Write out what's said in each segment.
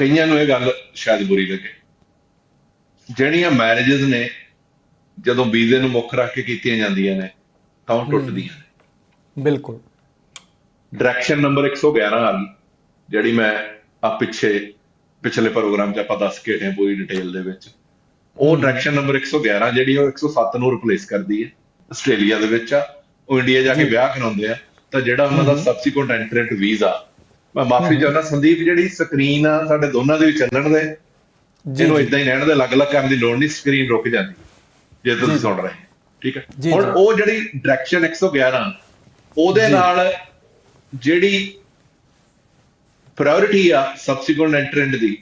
ਕਈਆਂ ਨੂੰ ਇਹ ਗੱਲ ਸ਼ਾਇਦ ਬੁਰੀ ਲੱਗੇ। ਜਿਹੜੀਆਂ ਮੈਰਿਜਸ ਨੇ ਜਦੋਂ ਵੀਜ਼ੇ ਨੂੰ ਮੁੱਖ ਰੱਖ ਕੇ ਕੀਤੀਆਂ ਜਾਂਦੀਆਂ ਨੇ ਤਾਂ ਉਹ ਟੁੱਟਦੀਆਂ ਨੇ। ਬਿਲਕੁਲ। ਡਾਇਰੈਕਸ਼ਨ ਨੰਬਰ 111 ਆ ਗਈ ਜਿਹੜੀ ਮੈਂ ਆ ਪਿੱਛੇ ਪਿਛਲੇ ਪ੍ਰੋਗਰਾਮ 'ਚ ਆਪਾਂ ਦੱਸ ਕੇ ਹਟੇ ਪੂਰੀ ਡਿਟੇਲ ਦੇ ਵਿੱਚ। ਉਹ ਡਾਇਰੈਕਸ਼ਨ ਨੰਬਰ 111 ਜਿਹੜੀ ਉਹ 107 ਨੂੰ ਰਿਪਲੇਸ ਕਰਦੀ ਹੈ ਆਸਟ੍ਰੇਲੀਆ ਦੇ ਵਿੱਚ ਆ। ਉਹ ਇੰਡੀਆ ਜਾ ਕੇ। ਵਿਆਹ ਕਰਾਉਂਦੇ ਆ। ਤਾਂ ਜਿਹੜਾ ਉਹਨਾਂ ਦਾ ਸਬਸੀਕੁਐਂਟ ਐਂਟਰੈਂਟ ਵੀਜ਼ਾ ਮੈਂ ਮਾਫੀ ਚਾਹੁੰਦਾ ਸੰਦੀਪ ਜਿਹੜੀ ਸਕਰੀਨ ਆ ਸਾਡੇ ਦੋਨਾਂ ਦੇ ਵੀ ਚੱਲਣ ਦੇ ਜੀ ਇਹਨੂੰ ਜੀ ਇਦਾਂ ਹੀ ਰਹਿਣ ਦੇ ਅਲੱਗ-ਅਲੱਗ ਕਰਨ ਦੀ ਲੋੜ ਨਹੀਂ ਸਕਰੀਨ ਰੁਕ ਜਾਂਦੀ ਜੇ ਤੁਸੀਂ। ਸੁਣ ਰਹੇ ਠੀਕ ਹੈ ਹੁਣ। ਉਹ ਜਿਹੜੀ ਡਾਇਰੈਕਸ਼ਨ 111 ਉਹਦੇ। ਨਾਲ ਜਿਹੜੀ ਪ੍ਰਾਇੋਰਟੀ ਆ ਸਬਸੀਕੁਐਂਟ ਐਂਟਰੈਂਟ ਦੀ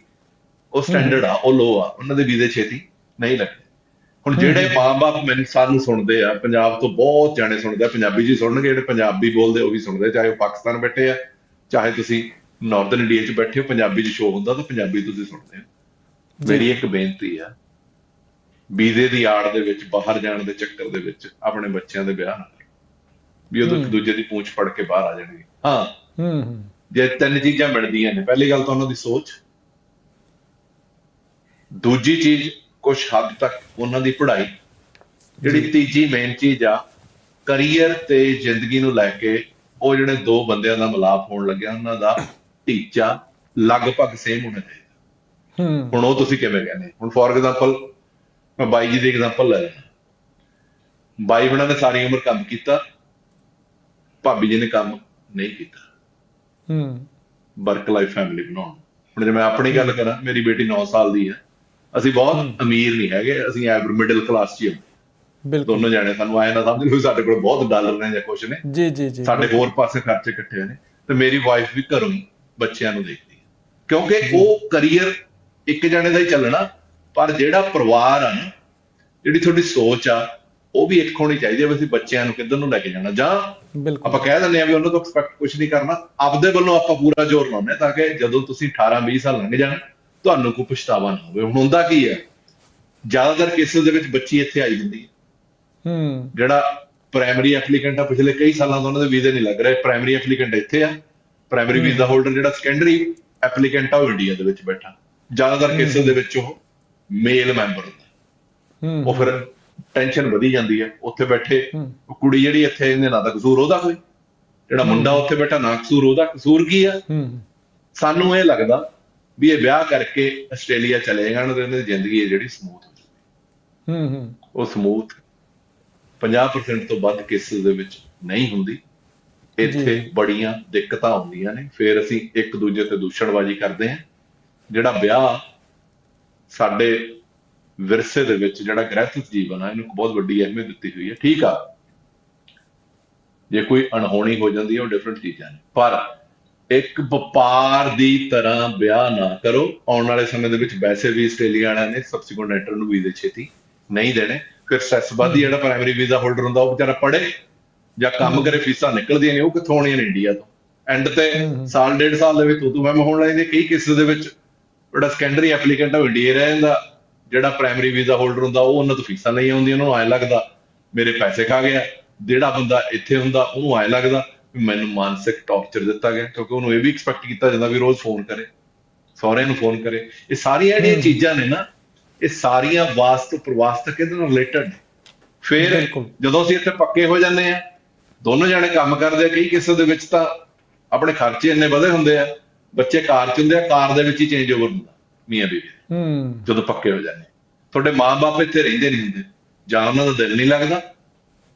ਉਹ ਸਟੈਂਡਰਡ ਆ ਉਹ ਲੋ ਆ ਉਹਨਾਂ ਦੇ ਵੀਜ਼ੇ ਛੇਤੀ ਨਹੀਂ ਲੱਗਦੇ ਹੁਣ ਜਿਹੜੇ ਮਾਂ-ਬਾਪ ਮੈਨੂੰ ਸਾਨੂੰ ਸੁਣਦੇ ਆ ਪੰਜਾਬ ਤੋਂ ਬਹੁਤ ਜਾਣੇ ਸੁਣਦੇ ਆ ਪੰਜਾਬੀ ਜੀ ਸੁਣਨਗੇ ਜਿਹੜੇ ਪੰਜਾਬੀ ਬੋਲਦੇ ਉਹ ਵੀ ਸੁਣਦੇ ਚਾਹੇ ਉਹ ਪਾਕਿਸਤਾਨ ਬੈਠੇ ਆ ਚਾਹੇ ਤੁਸੀਂ ਨਾਰਥਰਨ ਇੰਡੀਆ 'ਚ ਬੈਠੇ ਹੋ ਪੰਜਾਬੀ 'ਚ ਸ਼ੋਅ ਹੁੰਦਾ ਤਾਂ ਪੰਜਾਬੀ ਤੁਸੀਂ ਸੁਣਦੇ ਹੋ। ਮੇਰੀ ਇੱਕ ਬੇਨਤੀ ਆ ਵੀਜ਼ੇ ਦੀ ਆੜ ਦੇ ਵਿੱਚ ਬਾਹਰ ਜਾਣ ਦੇ ਚੱਕਰ ਦੇ ਵਿੱਚ ਆਪਣੇ ਬੱਚਿਆਂ ਦੇ ਵਿਆਹ ਨਾ ਕਰੋ। ਵੀ ਉਹ। ਦੂਜੇ ਦੀ ਪੂੰਛ ਫੜ ਕੇ ਬਾਹਰ ਆ ਜਾਣਗੇ। ਹਾਂ। ਹੂੰ ਹੂੰ। ਜੇ ਤਿੰਨ ਚੀਜ਼ਾਂ ਮਿਲਦੀਆਂ ਨੇ ਪਹਿਲੀ ਗੱਲ ਤਾਂ ਉਹਨਾਂ ਦੀ ਸੋਚ। ਦੂਜੀ ਚੀਜ਼ ਕੁਝ ਹੱਦ ਤੱਕ ਉਹਨਾਂ ਦੀ ਪੜ੍ਹਾਈ। ਜਿਹੜੀ। ਤੀਜੀ ਮੇਨ ਚੀਜ਼ ਆ ਕਰੀਅਰ ਤੇ ਜ਼ਿੰਦਗੀ ਨੂੰ ਲੈ ਕੇ ਉਹ ਜਿਹੜੇ ਦੋ ਬੰਦਿਆਂ ਦਾ ਮਿਲਾਪ ਹੋਣ ਲੱਗਿਆ ਉਹਨਾਂ ਦਾ ਟੀਚਾ ਲਗਭਗ ਸੇਮ ਹੋਣਾ ਚਾਹੀਦਾ। ਹੂੰ। ਹੁਣ ਉਹ ਤੁਸੀਂ ਕਿਵੇਂ ਕਹਿੰਦੇ? ਹੁਣ ਫੋਰ ਐਗਜ਼ਾਮਪਲ ਮੈਂ ਬਾਈ ਜੀ ਦੀ ਐਗਜ਼ਾਮਪਲ ਲੈ ਲੈਣਾ ਬਾਈ ਬਣਾ ਨੇ ਸਾਰੀ ਉਮਰ ਕੰਮ ਕੀਤਾ ਭਾਬੀ ਜੀ ਨੇ ਕੰਮ ਨਹੀਂ ਕੀਤਾ। ਹੂੰ। ਵਰਕ ਲਾਈਫ ਫੈਮਿਲੀ ਬਣਾਉਣ। ਹੁਣ ਜੇ ਮੈਂ ਆਪਣੀ ਗੱਲ ਕਰਾਂ ਮੇਰੀ ਬੇਟੀ 9 ਸਾਲ ਦੀ ਹੈ। ਅਸੀਂ ਬਹੁਤ ਅਮੀਰ ਨਹੀਂ ਹੈਗੇ ਅਸੀਂ ਐਵਰ ਮਿਡਲ ਕਲਾਸ 'ਚ ਹੀ। ਦੋਨੋਂ ਜਾਣੇ ਸਾਨੂੰ ਆਏ ਨਾ ਸਮਝ ਲਓ ਸਾਡੇ ਕੋਲ ਬਹੁਤ ਡਾਲਰ ਨੇ ਜਾਂ ਕੁਝ ਨੇ। ਜੀ ਜੀ ਜੀ ਸਾਡੇ ਹੋਰ ਪਾਸੇ ਖਰਚੇ ਇਕੱਠੇ ਨੇ ਤੇ ਮੇਰੀ ਵਾਈਫ ਵੀ ਘਰੋਂ ਹੀ ਬੱਚਿਆਂ ਨੂੰ ਦੇਖਦੀ ਹੈ। ਕਿਉਂਕਿ ਉਹ ਕਰੀਅਰ ਇੱਕ ਜਣੇ ਦਾ ਹੀ ਚੱਲਣਾ ਪਰ ਜਿਹੜਾ ਪਰਿਵਾਰ ਆ ਨਾ ਜਿਹੜੀ ਤੁਹਾਡੀ ਸੋਚ ਆ ਉਹ ਵੀ ਇੱਕ ਹੋਣੀ ਚਾਹੀਦੀ ਹੈ ਵੀ ਅਸੀਂ ਬੱਚਿਆਂ ਨੂੰ ਕਿੱਧਰ ਨੂੰ ਲੈ ਕੇ ਜਾਣਾ। ਜਾਂ ਆਪਾਂ ਕਹਿ ਦਿੰਦੇ ਆ ਵੀ ਉਹਨਾਂ ਤੋਂ ਐਕਸਪੈਕਟ ਕੁਝ ਨਹੀਂ ਕਰਨਾ ਆਪਦੇ ਵੱਲੋਂ ਆਪਾਂ ਪੂਰਾ ਜ਼ੋਰ ਲਾਉਂਦੇ ਤਾਂ ਕਿ ਜਦੋਂ ਤੁਸੀਂ 18 20 ਸਾਲ ਲੰਘ ਜਾਣ ਤੁਹਾਨੂੰ ਕੋਈ ਪਛਤਾਵਾ ਨਾ ਹੋਵੇ। ਹੁਣ ਹੁੰਦਾ ਕੀ ਹੈ? ਜ਼ਿਆਦਾਤਰ ਕੇਸਿਸ ਦੇ ਵਿੱਚ ਬੱਚੀ ਇੱਥੇ ਆਈ ਹੁੰਦੀ ਹੈ। ਹੂੰ। ਜਿਹੜਾ ਪ੍ਰਾਇਮਰੀ ਐਪਲੀਕੈਂਟ ਆ ਪਿਛਲੇ ਕਈ ਸਾਲਾਂ ਤੋਂ ਉਹਨਾਂ ਦੇ ਵੀਜ਼ੇ ਨਹੀਂ ਲੱਗ ਰਹੇ। ਪ੍ਰਾਇਮਰੀ ਐਪਲੀਕੈਂਟ ਇੱਥੇ ਆ। ਪ੍ਰਾਇਮਰੀ ਵੀਜ਼ਾ ਹੋਲਡਰ ਜਿਹੜਾ ਸੈਕੰਡਰੀ ਐਪਲੀਕੈਂਟ ਆ ਉਹ ਇੰਡੀਆ ਦੇ ਵਿੱਚ ਬੈਠਾ। ਜ਼ਿਆਦਾਤਰ ਕੇਸਿਸ ਦੇ ਵਿੱਚ ਉਹ ਮੇਲ ਮੈਂਬਰ ਹੁੰਦਾ। ਹੂੰ। ਉਹ ਫਿਰ ਟੈਨਸ਼ਨ ਵਧੀ ਜਾਂਦੀ ਹੈ। ਉੱਥੇ ਬੈਠੇ ਕੁੜੀ ਜਿਹੜੀ ਇੱਥੇ ਇਹਨੇ ਨਾ ਤਾਂ ਕਸੂਰ ਉਹਦਾ ਕੋਈ ਜਿਹੜਾ ਮੁੰਡਾ ਉੱਥੇ ਬੈਠਾ ਨਾ ਕਸੂਰ ਉਹਦਾ। ਕਸੂਰ ਕੀ ਆ? ਹੂੰ। ਸਾਨੂੰ ਇਹ ਲੱਗਦਾ ਵੀ ਇਹ ਵਿਆਹ ਕਰਕੇ ਆਸਟ੍ਰੇਲੀਆ ਚਲੇ ਜਾਣ ਤੇ ਇਹਨਾਂ ਦੀ ਜ਼ਿੰਦਗੀ ਹੈ ਜਿਹੜੀ ਸਮੂਥ ਹੋ ਜਾਊ ਹੂੰ ਹੂੰ। ਉਹ ਸਮੂਥ 50% ਤੋਂ ਵੱਧ ਕੇਸਿਸ ਦੇ ਵਿੱਚ ਨਹੀਂ ਹੁੰਦੀ। ਇੱਥੇ। ਬੜੀਆਂ ਦਿੱਕਤਾਂ ਆਉਂਦੀਆਂ ਨੇ। ਫਿਰ ਅਸੀਂ ਇੱਕ ਦੂਜੇ ਤੇ ਦੂਸ਼ਣਬਾਜ਼ੀ ਕਰਦੇ ਹਾਂ। ਜਿਹੜਾ ਵਿਆਹ ਸਾਡੇ ਵਿਰਸੇ ਦੇ ਵਿੱਚ ਜਿਹੜਾ ਗ੍ਰਹਿਸਥ ਜੀਵਨ ਆ ਇਹਨੂੰ ਬਹੁਤ ਵੱਡੀ ਅਹਿਮੀਅਤ ਦਿੱਤੀ ਹੋਈ ਹੈ। ਠੀਕ ਆ। ਜੇ ਕੋਈ ਅਣਹੋਣੀ ਹੋ ਜਾਂਦੀ ਹੈ ਉਹ ਡਿਫਰੈਂਟ ਚੀਜ਼ਾਂ ਨੇ। ਪਰ ਇੱਕ ਵਪਾਰ ਦੀ ਤਰ੍ਹਾਂ ਵਿਆਹ ਨਾ ਕਰੋ। ਆਉਣ ਵਾਲੇ ਸਮੇਂ ਦੇ ਵਿੱਚ ਵੈਸੇ ਵੀ ਆਸਟ੍ਰੇਲੀਆ ਵਾਲਿਆਂ ਨੇ ਸਬਸੀਕੁਐਂਟ ਐਂਟਰ ਨੂੰ ਵੀਜ਼ੇ ਛੇਤੀ ਨਹੀਂ ਦੇਣੇ। ਫਿਰ ਸਟ੍ਰੈਸ ਵੱਧਦੀ ਜਿਹੜਾ ਪ੍ਰਾਇਮਰੀ ਵੀਜ਼ਾ ਹੋਲਡਰ ਹੁੰਦਾ ਉਹ ਵਿਚਾਰਾ ਪੜੇ ਜਾਂ ਕੰਮ ਕਰੇ ਫੀਸਾਂ ਨਿਕਲਦੀਆਂ ਨੇ ਉਹ ਕਿੱਥੋਂ ਆਉਣੀਆਂ ਨੇ ਇੰਡੀਆ ਤੋਂ ਐਂਡ ਤੇ। ਸਾਲ ਡੇਢ ਸਾਲ ਦੇ ਵਿੱਚ ਤੂੰ ਤੂੰ ਮੈਂ ਮੈਂ ਹੋਣ ਲੱਗੇ ਕਈ ਕੇਸਿਸ ਦੇ ਵਿੱਚ ਜਿਹੜਾ ਸੈਕੰਡਰੀ ਐਪਲੀਕੈਂਟ ਉਹ ਇੰਡੀਆ ਰਹਿ ਜਾਂਦਾ ਜਿਹੜਾ ਪ੍ਰਾਇਮਰੀ ਵੀਜ਼ਾ ਹੋਲਡਰ ਹੁੰਦਾ ਉਹ ਉਹਨਾਂ ਤੋਂ ਫੀਸਾਂ ਨਹੀਂ ਆਉਂਦੀਆਂ ਉਹਨੂੰ ਐਂ ਲੱਗਦਾ ਮੇਰੇ ਪੈਸੇ ਖਾ ਗਿਆ ਜਿਹੜਾ ਬੰਦਾ ਇੱਥੇ ਹੁੰਦਾ ਉਹਨੂੰ ਐਂ ਲੱਗਦਾ ਵੀ ਮੈਨੂੰ ਮਾਨਸਿਕ ਟੌਰਚਰ ਦਿੱਤਾ ਗਿਆ ਕਿਉਂਕਿ ਉਹਨੂੰ ਇਹ ਵੀ ਐਕਸਪੈਕਟ ਕੀਤਾ ਜਾਂਦਾ ਵੀ ਰੋਜ਼ ਫੋਨ ਕਰੇ ਸਹੁਰੇ ਨੂੰ ਫੋਨ ਕਰੇ ਇਹ ਸਾਰੀਆਂ ਜਿਹੜੀਆਂ। ਚੀਜ਼ਾਂ ਨੇ ਨਾ ਇਹ ਸਾਰੀਆਂ ਵਾਸਤ ਪ੍ਰਵਾਸ ਤੱਕ ਇਹਦੇ ਨਾਲ ਰਿਲੇਟਡ ਫਿਰ। ਜਦੋਂ ਅਸੀਂ ਇੱਥੇ ਪੱਕੇ ਹੋ ਜਾਂਦੇ ਆ ਦੋਨੋਂ ਜਣੇ ਕੰਮ ਕਰਦੇ ਆ ਕਈ ਕਿਸੇ ਦੇ ਵਿੱਚ ਤਾਂ ਆਪਣੇ ਖਰਚੇ ਇੰਨੇ ਵਧੇ ਹੁੰਦੇ ਆ ਬੱਚੇ ਕਾਰ ਚ ਹੁੰਦੇ ਆ ਕਾਰ ਦੇ ਵਿੱਚ ਹੀ ਚੇਂਜ ਓਵਰ ਹੁੰਦਾ ਮੀਆਂ ਦੇ, ਹੂੰ। ਜਦੋਂ ਪੱਕੇ ਹੋ ਜਾਂਦੇ ਤੁਹਾਡੇ ਮਾਂ-ਬਾਪ ਇੱਥੇ ਰਹਿੰਦੇ ਨਹੀਂ ਹੁੰਦੇ। ਜਾਂ ਉਹਨਾਂ ਦਾ ਦਿਲ ਨਹੀਂ ਲੱਗਦਾ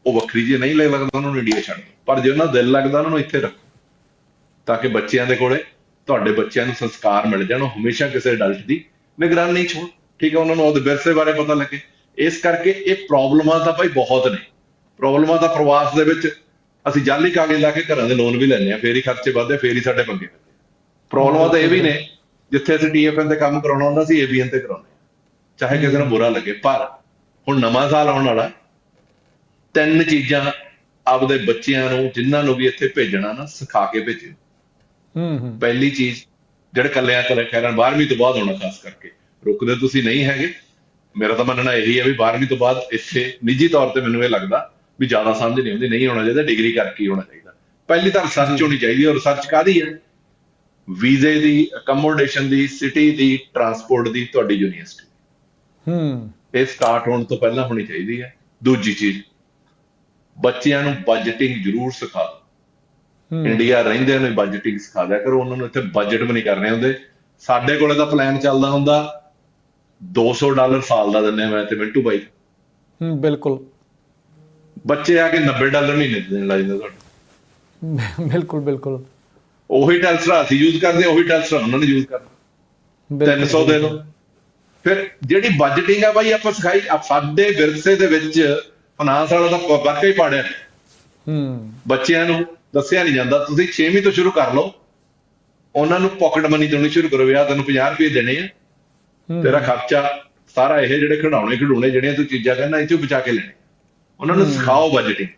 ਉਹ ਵੱਖਰੀ ਜੇ ਨਹੀਂ ਲੱਗਦਾ ਉਹਨਾਂ ਨੂੰ ਇੰਡੀਆ ਛੱਡ ਪਰ ਜੇ ਉਹਨਾਂ ਦਾ ਦਿਲ ਲੱਗਦਾ ਉਹਨਾਂ ਨੂੰ ਇੱਥੇ ਰੱਖੋ। ਤਾਂ ਕਿ ਬੱਚਿਆਂ ਦੇ ਕੋਲੇ ਤੁਹਾਡੇ ਬੱਚਿਆਂ ਨੂੰ ਸੰਸਕਾਰ ਮਿਲ ਜਾਣ ਉਹ ਹਮੇਸ਼ਾ ਕਿਸੇ ਅਡਲਟ ਦੀ ਨਿਗਰਾਨੀ ਚ ਹੋਣ। ਠੀਕ ਹੈ ਉਹਨਾਂ ਨੂੰ ਉਹਦੇ ਵਿਰਸੇ ਬਾਰੇ ਪਤਾ ਲੱਗੇ। ਇਸ ਕਰਕੇ ਇਹ ਪ੍ਰੋਬਲਮਾਂ ਤਾਂ ਭਾਈ ਬਹੁਤ ਨੇ। ਪ੍ਰੋਬਲਮਾਂ ਤਾਂ ਪ੍ਰਵਾਸ ਦੇ ਵਿੱਚ ਅਸੀਂ ਜਾਲੀ ਕਾਗਜ਼ ਲਾ ਕੇ ਘਰਾਂ ਦੇ ਲੋਨ ਵੀ ਲੈਂਦੇ ਆ ਫੇਰ ਹੀ ਖਰਚੇ ਵੱਧਦੇ ਫੇਰ ਹੀ ਸਾਡੇ ਪੰਗੇ ਪੈਂਦੇ। ਪ੍ਰੋਬਲਮਾਂ ਤਾਂ ਇਹ ਵੀ ਨੇ ਜਿੱਥੇ ਅਸੀਂ ਟੀਐਫਐਨ ਤੇ ਕੰਮ ਕਰਾਉਣਾ ਹੁੰਦਾ ਸੀ ਏਬੀਐਨ ਤੇ ਕਰਾਉਂਦੇ। ਚਾਹੇ ਕਿਸੇ ਨੂੰ ਬੁਰਾ ਲੱਗੇ ਪਰ ਹੁਣ ਨਵਾਂ ਸਾਲ ਆਉਣ ਵਾਲਾ ਤਿੰਨ ਚੀਜ਼ਾਂ ਆਪਦੇ ਬੱਚਿਆਂ ਨੂੰ ਜਿਨ੍ਹਾਂ ਨੂੰ ਵੀ ਇੱਥੇ ਭੇਜਣਾ ਨਾ ਸਿਖਾ ਕੇ ਭੇਜਿਓ ਹੂੰ ਹੂੰ। ਪਹਿਲੀ ਚੀਜ਼ ਜਿਹੜੇ ਕੱਲਿਆਂ ਕੱਲੇ ਖੈਰਾਂ 12ਵੀਂ ਤੋਂ ਬਾਅਦ ਹੋਣਾ ਖਾਸ ਕਰਕੇ। ਰੁਕਦੇ ਤੁਸੀਂ ਨਹੀਂ ਹੈਗੇ। ਮੇਰਾ ਤਾਂ ਮੰਨਣਾ ਇਹੀ ਹੈ ਵੀ 12ਵੀਂ ਤੋਂ ਬਾਅਦ ਇੱਥੇ ਨਿੱਜੀ ਤੌਰ ਤੇ ਮੈਨੂੰ ਇਹ ਲੱਗਦਾ ਵੀ ਜ਼ਿਆਦਾ ਸਮਝ ਨਹੀਂ ਆਉਂਦੀ ਨਹੀਂ ਹੋਣਾ ਚਾਹੀਦਾ ਡਿਗਰੀ ਕਰਕੇ ਹੋਣਾ ਚਾਹੀਦਾ। ਪਹਿਲੀ ਤਾਂ ਰਿਸਰਚ ਹੋਣੀ ਚਾਹੀਦੀ ਹੈ ਰਿਸਰਚ ਕਾਦੀ ਹੈ? ਵੀਜ਼ੇ ਦੀ ਅਕਮੋਡੇਸ਼ਨ ਦੀ ਸਿਟੀ ਦੀ ਟਰਾਂਸਪੋਰਟ ਦੀ ਤੁਹਾਡੀ ਯੂਨੀਵਰਸਿਟੀ ਹੂੰ। ਇਹ ਸਟਾਰਟ ਹੋਣ ਤੋਂ ਪਹਿਲਾਂ ਹੋਣੀ ਚਾਹੀਦੀ ਹੈ। ਦੂਜੀ ਚੀਜ਼ ਬੱਚਿਆਂ ਨੂੰ ਬਜਟਿੰਗ ਜ਼ਰੂਰ ਸਿਖਾ ਦਿਓ। ਇੰਡੀਆ ਰਹਿੰਦੇ ਨੇ ਬਜਟਿੰਗ ਸਿਖਾ ਦਿਆ ਕਰੋ ਉਹਨਾਂ ਨੂੰ ਇੱਥੇ ਬਜਟ ਵੀ ਨਹੀਂ ਕਰਨੇ ਹੁੰਦੇ। ਸਾਡੇ ਕੋਲੇ ਤਾਂ ਪਲਾਨ ਚੱਲਦਾ ਹੁੰਦਾ 200 ਡਾਲਰ ਸਾਲ ਦਾ ਦਿੰਨੇ ਮੈਂ ਤੇ ਮਿੰਟੂ ਬਾਈ। ਹੂੰ ਬਿਲਕੁਲ। ਬੱਚੇ ਆ ਕੇ 90 ਡਾਲਰ ਮਹੀਨੇ ਦੇਣ ਲੱਗ ਜਾਂਦੇ ਤੁਹਾਡੇ। ਬਿਲਕੁਲ ਬਿਲਕੁਲ। ਉਹੀ ਟੈਲਸਰਾ ਅਸੀਂ ਯੂਜ਼ ਕਰਦੇ ਉਹੀ ਟੈਲਸਰਾ ਉਹਨਾਂ ਨੇ ਯੂਜ਼ ਕਰਨਾ। ਬਿਲਕੁਲ 300 ਦੇ ਦਿਓ ਫਿਰ ਜਿਹੜੀ ਬਜਟਿੰਗ ਆ ਬਾਈ ਆਪਾਂ ਸਿਖਾਈ ਆ ਸਾਡੇ ਵਿਰਸੇ ਦੇ ਵਿੱਚ ਫਾਈਨਾਂਸ ਵਾਲਾ ਤਾਂ ਵਾਕਈ ਹੀ ਪਾੜਿਆ। ਹੂੰ। ਬੱਚਿਆਂ ਨੂੰ ਦੱਸਿਆ ਨਹੀਂ ਜਾਂਦਾ। ਤੁਸੀਂ 6ਵੀਂ ਤੋਂ ਸ਼ੁਰੂ ਕਰ ਲਓ। ਉਹਨਾਂ ਨੂੰ ਪਾਕਟ ਮਨੀ ਦੇਣੀ ਸ਼ੁਰੂ ਕਰੋ ਵੀ ਤੈਨੂੰ 50 ਰੁਪਏ ਦੇਣੇ ਆ। ਤੇਰਾ ਖਰਚਾ ਸਾਰਾ ਇਹ ਜਿਹੜੇ ਖਿਡੌਣੇ ਖਿਡੌਣੇ ਜਿਹੜੀਆਂ ਤੂੰ ਚੀਜ਼ਾਂ ਕਹਿੰਦਾ ਇਹ ਚੋਂ ਬਚਾ ਕੇ ਲੈਣੇ। ਉਹਨਾਂ ਨੂੰ ਹਮ। ਸਿਖਾਓ ਬਜਟਿੰਗ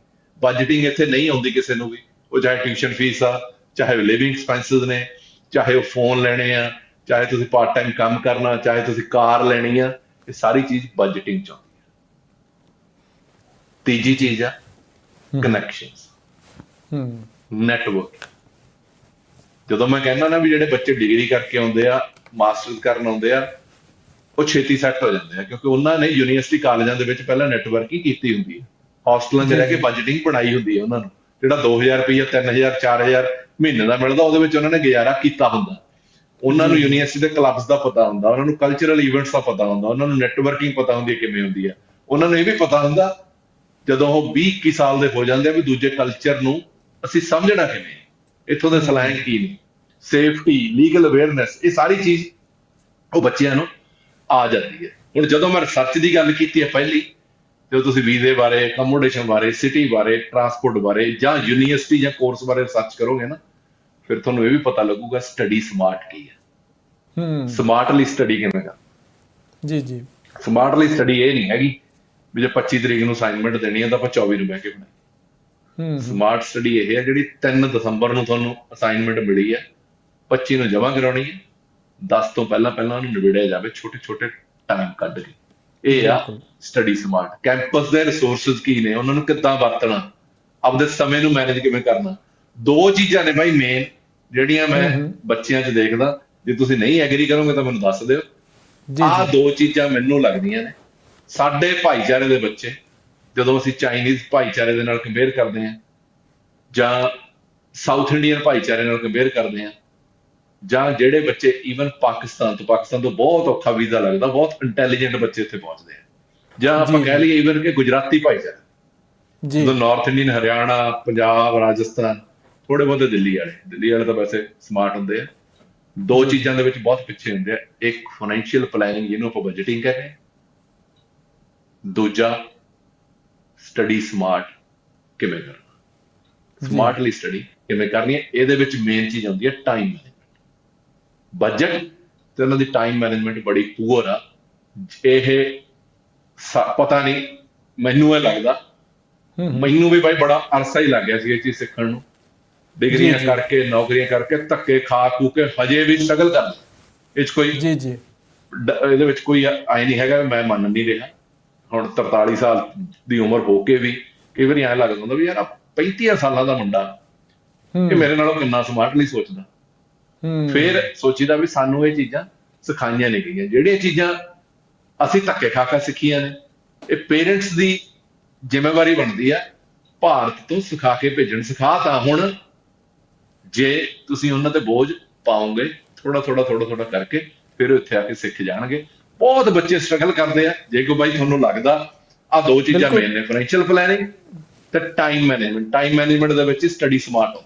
ਬਜਟਿੰਗ ਇੱਥੇ ਨਹੀਂ ਆਉਂਦੀ ਕਿਸੇ ਨੂੰ ਵੀ। ਉਹ ਚਾਹੇ ਟਿਊਸ਼ਨ ਫੀਸ ਆ ਚਾਹੇ ਲਿਵਿੰਗ ਐਕਸਪੈਂਸਸ ਨੇ ਚਾਹੇ ਉਹ ਫੋਨ ਲੈਣੇ ਆ ਚਾਹੇ ਤੁਸੀਂ ਪਾਰਟ ਟਾਈਮ ਕੰਮ ਕਰਨਾ ਚਾਹੇ ਤੁਸੀਂ ਕਾਰ ਲੈਣੀ ਆ ਇਹ ਸਾਰੀ ਚੀਜ਼ ਬਜਟਿੰਗ ਚ ਆਉਂਦੀ ਹੈ ਤੀਜੀ ਚੀਜ਼ ਆ ਹਮ। ਕਨੈਕਸ਼ਨਸ ਹੂੰ। ਨੈਟਵਰਕ ਜਦੋਂ ਮੈਂ ਕਹਿੰਦਾ ਨਾ ਵੀ ਜਿਹੜੇ ਬੱਚੇ ਡਿਗਰੀ ਕਰਕੇ ਆਉਂਦੇ ਆ ਮਾਸਟਰਸ ਕਰਨ ਆਉਂਦੇ ਆ ਉਹ ਛੇਤੀ ਸੈੱਟ ਹੋ ਜਾਂਦੇ ਆ ਕਿਉਂਕਿ ਉਹਨਾਂ ਨੇ ਯੂਨੀਵਰਸਿਟੀ ਕਾਲਜਾਂ ਦੇ ਵਿੱਚ ਪਹਿਲਾਂ ਨੈਟਵਰਕਿੰਗ ਕੀਤੀ ਹੁੰਦੀ ਹੈ ਹੌਸਟਲਾਂ 'ਚ ਰਹਿ ਕੇ। ਬਜਟਿੰਗ ਬਣਾਈ ਹੁੰਦੀ ਹੈ ਉਹਨਾਂ ਨੂੰ। ਜਿਹੜਾ 2000 ਰੁਪਏ 3000 4000 ਮਹੀਨੇ ਦਾ ਮਿਲਦਾ ਉਹਦੇ ਵਿੱਚ ਉਹਨਾਂ ਨੇ ਗੁਜ਼ਾਰਾ ਕੀਤਾ ਹੁੰਦਾ। ਉਹਨਾਂ ਨੂੰ। ਯੂਨੀਵਰਸਿਟੀ ਦੇ ਕਲੱਬਸ ਦਾ ਪਤਾ ਹੁੰਦਾ ਉਹਨਾਂ ਨੂੰ ਕਲਚਰਲ ਇਵੈਂਟਸ ਦਾ ਪਤਾ ਹੁੰਦਾ ਉਹਨਾਂ ਨੂੰ ਨੈਟਵਰਕਿੰਗ ਪਤਾ ਹੁੰਦੀ ਹੈ ਕਿਵੇਂ ਹੁੰਦੀ ਹੈ ਉਹਨਾਂ ਨੂੰ ਇਹ ਵੀ ਪਤਾ ਹੁੰਦਾ ਜਦੋਂ ਉਹ 20 21 ਸਾਲ ਦੇ ਹੋ ਜਾਂਦੇ ਆ ਵੀ ਦੂਜੇ ਕਲਚਰ ਨੂੰ ਅਸੀਂ ਸਮਝਣਾ ਕਿਵੇਂ ਇੱਥੋਂ ਦੇ ਸਲੈਂਗ ਕੀ ਨੇ? ਸੇਫਟੀ ਲੀਗਲ ਅਵੇਅਰਨੈਸ ਇਹ ਸਾਰੀ ਚੀਜ਼ ਉਹ ਬੱਚਿਆਂ ਨੂੰ ਆ ਜਾਂਦੀ ਹੈ। ਹੁਣ ਜਦੋਂ ਮੈਂ ਰਿਸਰਚ ਦੀ ਗੱਲ ਕੀਤੀ ਹੈ ਪਹਿਲੀ ਜਦੋਂ ਤੁਸੀਂ ਵੀਜ਼ੇ ਬਾਰੇ ਅਕਮੋਡੇਸ਼ਨ ਬਾਰੇ ਸਿਟੀ ਬਾਰੇ ਟਰਾਂਸਪੋਰਟ ਬਾਰੇ ਜਾਂ ਯੂਨੀਵਰਸਿਟੀ ਜਾਂ ਕੋਰਸ ਬਾਰੇ ਰਿਸਰਚ ਕਰੋਗੇ ਨਾ ਫਿਰ ਤੁਹਾਨੂੰ ਇਹ ਵੀ ਪਤਾ ਲੱਗੂਗਾ ਸਟੱਡੀ ਸਮਾਰਟ ਕੀ ਹੈ। ਹੂੰ। ਸਮਾਰਟਲੀ ਸਟੱਡੀ ਕਿਵੇਂ ਕਰ ਜੀ ਜੀ। ਸਮਾਰਟਲੀ ਸਟੱਡੀ ਇਹ ਨਹੀਂ ਹੈਗੀ ਵੀ ਜੇ 25 ਤਰੀਕ ਨੂੰ ਅਸਾਈਨਮੈਂਟ ਦੇਣੀ ਹੈ ਤਾਂ ਆਪਾਂ 24 ਨੂੰ ਬਹਿ ਕੇ ਬਣਾਈ ਹੂੰ। ਸਮਾਰਟ ਸਟੱਡੀ ਇਹ ਹੈ ਜਿਹੜੀ 3 ਦਸੰਬਰ ਨੂੰ ਤੁਹਾਨੂੰ ਅਸਾਈਨਮੈਂਟ ਮਿਲੀ ਹੈ 25 ਨੂੰ ਜਮ੍ਹਾਂ ਕਰਾਉਣੀ ਹੈ 10 ਤੋਂ ਪਹਿਲਾਂ ਪਹਿਲਾਂ ਉਹਨੂੰ ਨਿਬੜਿਆ ਜਾਵੇ ਛੋਟੇ ਛੋਟੇ ਟਾਈਮ ਕੱਢ ਕੇ। ਇਹ ਆ। ਸਟੱਡੀ ਸਮਾਰਟ ਕੈਂਪਸ ਦੇ ਰਿਸੋਰਸਸ ਕੀ ਨੇ ਉਹਨਾਂ ਨੂੰ ਕਿੱਦਾਂ ਵਰਤਣਾ? ਆਪਦੇ ਸਮੇਂ ਨੂੰ ਮੈਨੇਜ ਕਿਵੇਂ ਕਰਨਾ? ਦੋ ਚੀਜ਼ਾਂ ਨੇ ਬਾਈ ਮੇਨ ਜਿਹੜੀਆਂ ਮੈਂ। ਬੱਚਿਆਂ 'ਚ ਦੇਖਦਾ। ਜੇ ਤੁਸੀਂ ਨਹੀਂ ਐਗਰੀ ਕਰੋਗੇ ਤਾਂ ਮੈਨੂੰ ਦੱਸ ਦਿਓ। ਆਹ ਦੋ ਚੀਜ਼ਾਂ ਮੈਨੂੰ ਲੱਗਦੀਆਂ ਨੇ। ਸਾਡੇ ਭਾਈਚਾਰੇ ਦੇ ਬੱਚੇ ਜਦੋਂ ਅਸੀਂ ਚਾਈਨੀਜ਼ ਭਾਈਚਾਰੇ ਦੇ ਨਾਲ ਕੰਪੇਅਰ ਕਰਦੇ ਹਾਂ ਜਾਂ ਸਾਊਥ ਇੰਡੀਅਨ ਭਾਈਚਾਰੇ ਨਾਲ ਕੰਪੇਅਰ ਕਰਦੇ ਹਾਂ ਜਾਂ ਜਿਹੜੇ ਬੱਚੇ ਈਵਨ ਪਾਕਿਸਤਾਨ ਤੋਂ ਪਾਕਿਸਤਾਨ ਤੋਂ ਬਹੁਤ ਔਖਾ ਵੀਜ਼ਾ ਲੱਗਦਾ ਬਹੁਤ ਇੰਟੈਲੀਜੈਂਟ ਬੱਚੇ ਉੱਥੇ ਪਹੁੰਚਦੇ ਆ। ਜਾਂ ਆਪਾਂ ਕਹਿ ਲਈਏ ਈਵਨ ਕਿ ਗੁਜਰਾਤੀ ਭਾਈਚਾਰਾ। ਜੀ। ਜਦੋਂ ਨਾਰਥ ਇੰਡੀਅਨ ਹਰਿਆਣਾ ਪੰਜਾਬ ਰਾਜਸਥਾਨ ਥੋੜੇ ਬਹੁਤੇ ਦਿੱਲੀ ਵਾਲੇ। ਦਿੱਲੀ ਵਾਲੇ ਤਾਂ ਵੈਸੇ ਸਮਾਰਟ ਹੁੰਦੇ ਆ। ਦੋ ਚੀਜ਼ਾਂ ਦੇ ਵਿੱਚ ਬਹੁਤ ਪਿੱਛੇ ਹੁੰਦੇ ਆ। ਇੱਕ ਫਾਈਨੈਂਸ਼ੀਅਲ ਪਲੈਨਿੰਗ ਜਿਹਨੂੰ ਆਪਾਂ ਬਜਟਿੰਗ ਕਹਿੰਦੇ ਦੂਜਾ ਸਟੱਡੀ ਸਮਾਰਟ ਕਿਵੇਂ ਕਰਨਾ। ਸਮਾਰਟਲੀ ਸਟੱਡੀ ਕਿਵੇਂ ਕਰਨੀ ਹੈ ਇਹਦੇ ਵਿੱਚ ਮੇਨ ਚੀਜ਼ ਆਉਂਦੀ ਹੈ ਟਾਈਮ ਬਜਟ ਤੇ ਉਹਨਾਂ ਦੀ ਟਾਈਮ ਮੈਨੇਜਮੈਂਟ ਬੜੀ ਪੂਅਰ ਆ। ਇਹ ਪਤਾ ਨਹੀਂ ਮੈਨੂੰ ਇਹ ਲੱਗਦਾ। ਮੈਨੂੰ ਵੀ ਬਾਈ ਬੜਾ ਅਰਸਾ ਹੀ ਲੱਗ ਗਿਆ ਸੀ ਇਹ ਚੀਜ਼ ਸਿੱਖਣ ਨੂੰ। ਡਿਗਰੀਆਂ। ਕਰਕੇ ਨੌਕਰੀਆਂ ਕਰਕੇ ਧੱਕੇ ਖਾ ਖੂ ਕੇ ਹਜੇ ਵੀ ਸਟਰਗਲ ਕਰ ਇਹ ਕੋਈ ਜੀ ਜੀ। ਇਹਦੇ ਵਿੱਚ ਕੋਈ ਆਈ ਨਹੀਂ ਹੈਗਾ ਮੈਂ ਮੰਨ ਨਹੀਂ ਰਿਹਾ। ਹੁਣ 43 ਸਾਲ ਦੀ ਉਮਰ ਹੋ ਕੇ ਵੀ ਕਈ ਵਾਰੀ ਐਂ ਲੱਗਦਾ ਹੁੰਦਾ ਵੀ ਯਾਰ ਆਹ 35 ਸਾਲਾਂ ਦਾ ਮੁੰਡਾ। ਇਹ ਮੇਰੇ ਨਾਲੋਂ ਕਿੰਨਾ ਸਮਾਰਟਲੀ ਸੋਚਦਾ। ਫਿਰ ਸੋਚੀਦਾ ਵੀ ਸਾਨੂੰ ਇਹ ਚੀਜ਼ਾਂ ਸਿਖਾਈਆਂ ਨਹੀਂ ਗਈਆਂ। ਜਿਹੜੀਆਂ ਚੀਜ਼ਾਂ ਅਸੀਂ ਧੱਕੇ ਖਾ ਕੇ ਸਿੱਖੀਆਂ ਨੇ ਇਹ ਪੇਰੈਂਟਸ ਦੀ ਜ਼ਿੰਮੇਵਾਰੀ ਬਣਦੀ ਆ ਭਾਰਤ ਤੋਂ ਸਿਖਾ ਕੇ ਭੇਜਣ। ਸਿਖਾ ਤਾਂ ਹੁਣ ਜੇ ਤੁਸੀਂ ਉਹਨਾਂ ਤੇ ਬੋਝ ਪਾਓਗੇ ਥੋੜਾ ਥੋੜਾ ਥੋੜਾ ਥੋੜਾ ਕਰਕੇ ਫਿਰ ਇੱਥੇ ਆ ਕੇ ਸਿੱਖ ਜਾਣਗੇ। ਬਹੁਤ ਬੱਚੇ ਸਟਰਗਲ ਕਰਦੇ ਆ। ਜੇ ਕੋਈ ਬਾਈ ਤੁਹਾਨੂੰ ਲੱਗਦਾ ਆ ਦੋ ਚੀਜ਼ਾਂ। ਮੇਨ ਨੇ ਫਾਈਨੈਂਸ਼ੀਅਲ ਪਲੈਨਿੰਗ ਤੇ ਟਾਈਮ ਮੈਨੇਜਮੈਂਟ ਟਾਈਮ ਮੈਨੇਜਮੈਂਟ ਦੇ ਵਿੱਚ ਸਟੱਡੀ ਸਮਾਰਟ ਹੋ।